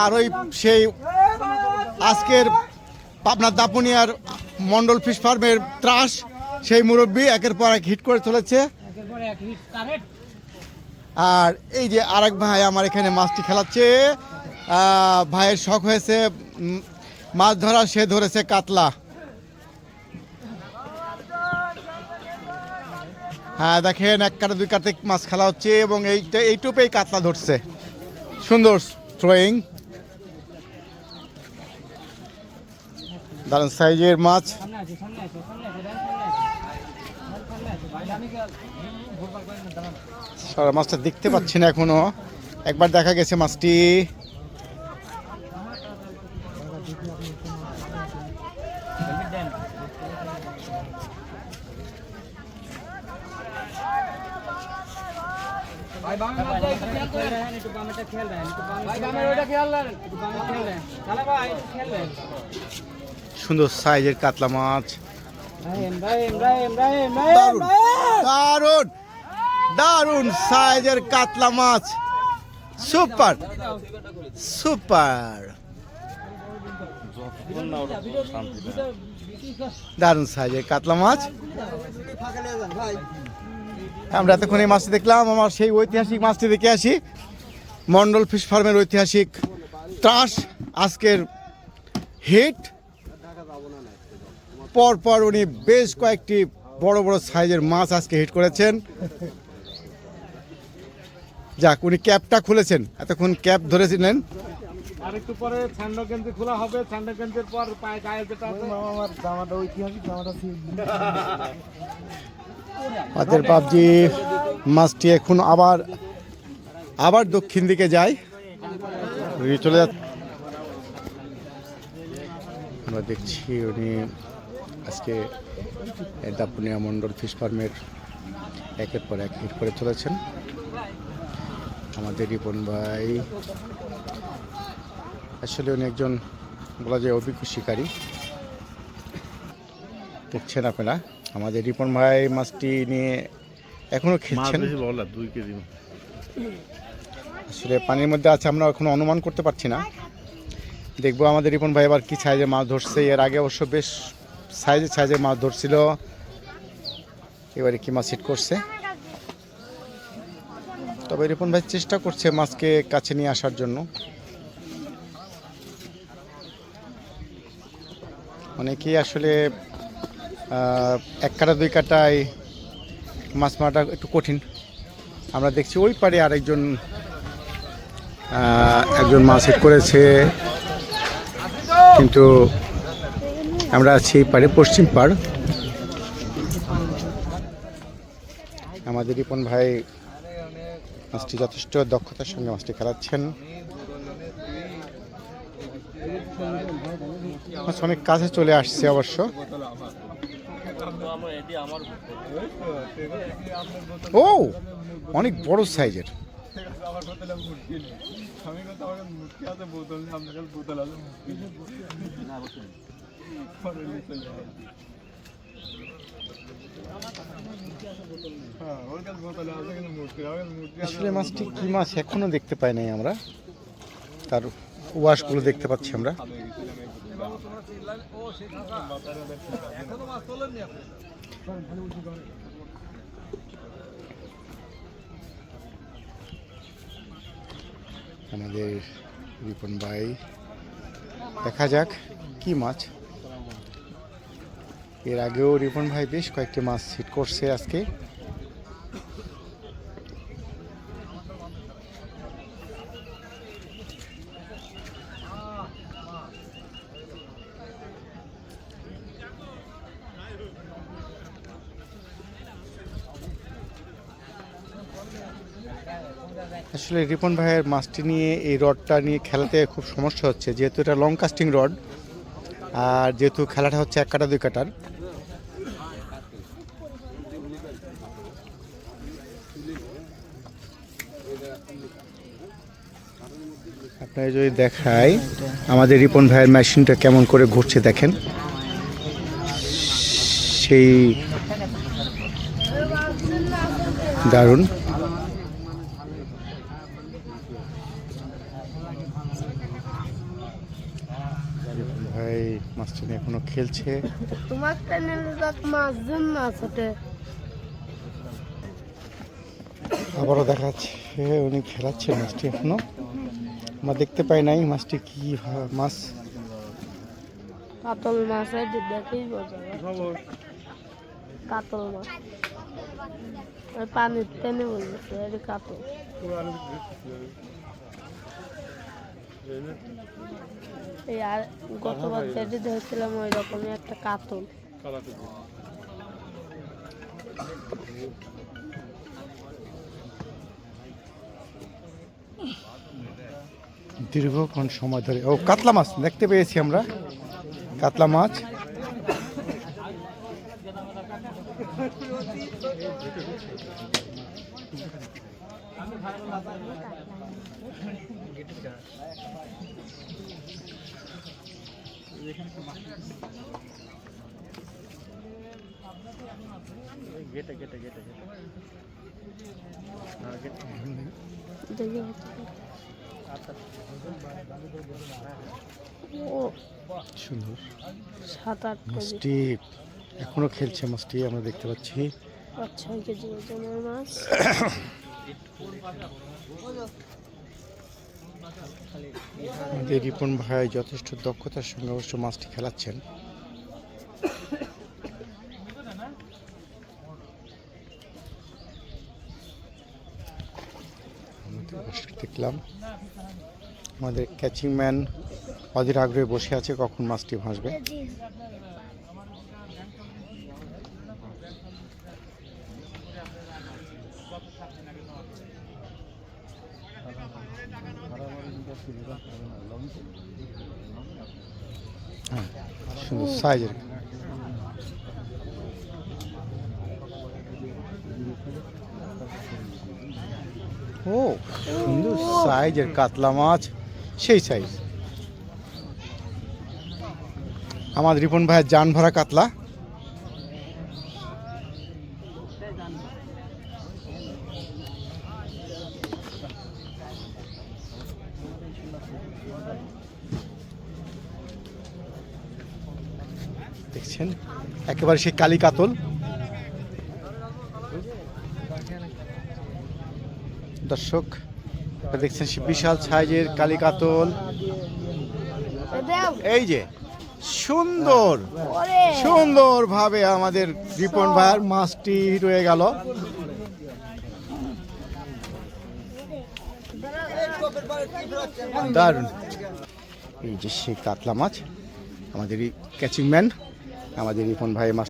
আর ওই সেই আজকের পাবনার দাপুনিয়ার মন্ডল ফিশ ফার্মের ত্রাস, সেই মুরব্বী একের পর এক হিট করে চলেছে। আর এই যে আরেক ভাই আমার এখানে মাছটি খেলাচ্ছে ভাইয়ের শখ হয়েছে মাছ ধরা, সে ধরেছে কাতলা। হ্যাঁ দেখেন এক কাটা, দুই কাটে মাছ খেলা হচ্ছে এবং এইটা এই টোপেই কাতলা ধরছে। সুন্দর। থ্রোয়িং দারুণ সাইজের মাছ সারা মাছটা দেখতে পাচ্ছি না এখনও। একবার দেখা গেছে মাছটি সুন্দর সাইজের কাতলা মাছ। দারুণ দারুণ সাইজের কাতলা মাছ। Super super. দারুণ সাইজের কাতলা মাছ। আমরা এতক্ষণ এই মাছটি দেখলাম, আমার সেই ঐতিহাসিক মাছটি দেখে আসি। মন্ডল ফিশ ফার্মের ঐতিহাসিক ত্রাস, আজকের হিট পর পর উনি বেশ কয়েকটি বড় বড় সাইজের মাছ আজকে হিট করেছেন। যাক, উনি ক্যাপটা খুলেছেন। এতক্ষণ ক্যাপ ধরেছিলেন। আর একটু পরে কেন্দ্র খোলা হবে। কেন্দ্রের পর গায়ে যেটা আছে, আমার জামাটা ঐতিহাসিক, জামাটা আমাদের পাবজি মাছটি এখন আবার আবার দক্ষিণ দিকে যায়। চলে যাচ্ছে। আমরা দেখছি উনি আজকে দাপুনিয়া মন্ডল ফিশ ফার্মের একের পর এক হিট করে চলেছেন। আমাদের রিপন ভাই আসলে উনি একজন বলা যায় অভিজ্ঞ শিকারী। দেখছেন আপনারা। আমাদের রিপন ভাই মাছটি নিয়ে এখনও খেলছেন। দুই কেজি আসলে পানির মধ্যে আছে আমরা এখনও অনুমান করতে পারছি না। দেখব আমাদের রিপন ভাই এবার কি সাইজে মাছ ধরছে। এর আগে অবশ্য বেশ সাইজে সাইজে মাছ ধরছিল। এবারে কি মাছ হিট করছে? তবে রিপন ভাই চেষ্টা করছে মাছকে কাছে নিয়ে আসার জন্য। অনেকেই আসলে এক কাটা, দুই কাটায় মাছ মারাটা একটু কঠিন। আমরা দেখছি ওই পারে আরেকজন একজন মাছ হিট করেছে। কিন্তু আমরা আছি এই পারে পশ্চিম পাড়। আমাদের রিপন ভাই মাছটি যথেষ্ট দক্ষতার সঙ্গে মাছটি খেলাচ্ছেন। মাছ অনেক কাছে চলে আসছে অবশ্য। ও, অনেক বড় সাইজের। আসলে মাছটি কি মাছ এখনও দেখতে পাই নাই আমরা। তার ওয়াশগুলো দেখতে পাচ্ছি আমরা। আমাদের রিপন ভাই। দেখা যাক কি মাছ। এর আগেও রিপন ভাই বেশ কয়েকটি মাছ হিট করছে আজকে। আসলে রিপন ভাইয়ের মাছটি নিয়ে এই রডটা নিয়ে খেলাতে খুব সমস্যা হচ্ছে। যেহেতু এটা লং কাস্টিং রড আর যেহেতু খেলাটা হচ্ছে এক কাটা, দুই কাটার। আপনার যদি দেখাই, আমাদের রিপন ভাইয়ের মেশিনটা কেমন করে ঘুরছে দেখেন। সেই দারুণ। ভাই মাছটা এখনও খেলছে। তোমার মাছ না ছোটে আবারও দেখাচ্ছে উনি খেলাচ্ছে মাছটি এখনও। আমরা দেখতে পাই নাই মাছটি কি মাছ কাতল মাছ দেখেই কাতল মাছ ওই পানির টেনে বলছে কাতল। এই আর গতবার যেটি ধরেছিলাম ওই রকমই একটা কাতল। দীর্ঘক্ষণ সময় ধরে। ও কাতলা মাছ দেখতে পেয়েছি আমরা। কাতলা মাছ। দেখি ও সুন্দর। সাত আট মাছটি এখনও খেলছে মাছটি আমরা দেখতে পাচ্ছি। পাঁচ ছয় কেজি ওজনের মাছ। আমাদের রিপন ভাই যথেষ্ট দক্ষতার সঙ্গে অবশ্য মাছটি খেলাচ্ছেন। দেখলাম, আমাদের ক্যাচিং ম্যান অধীর আগ্রহে বসে আছে কখন মাছটি ভাসবে। সুন্দর সাইজের। ও, সুন্দর সাইজের কাতলা মাছ, সেই সাইজ। আমার রিপন ভাইয়ের জান ভরা কাতলা। দেখছেন একেবারে সেই কালী কাতল। দর্শক দেখছেন সে বিশাল সাইজের কালী কাতল। এই যে সুন্দর ওরে। সুন্দরভাবে আমাদের রিপন ভাইয়ের মাছটি রয়ে গেল। দারুণ। এই যে সেই কাতলা মাছ আমাদের ক্যাচিং ম্যান আমাদের রিপন ভাই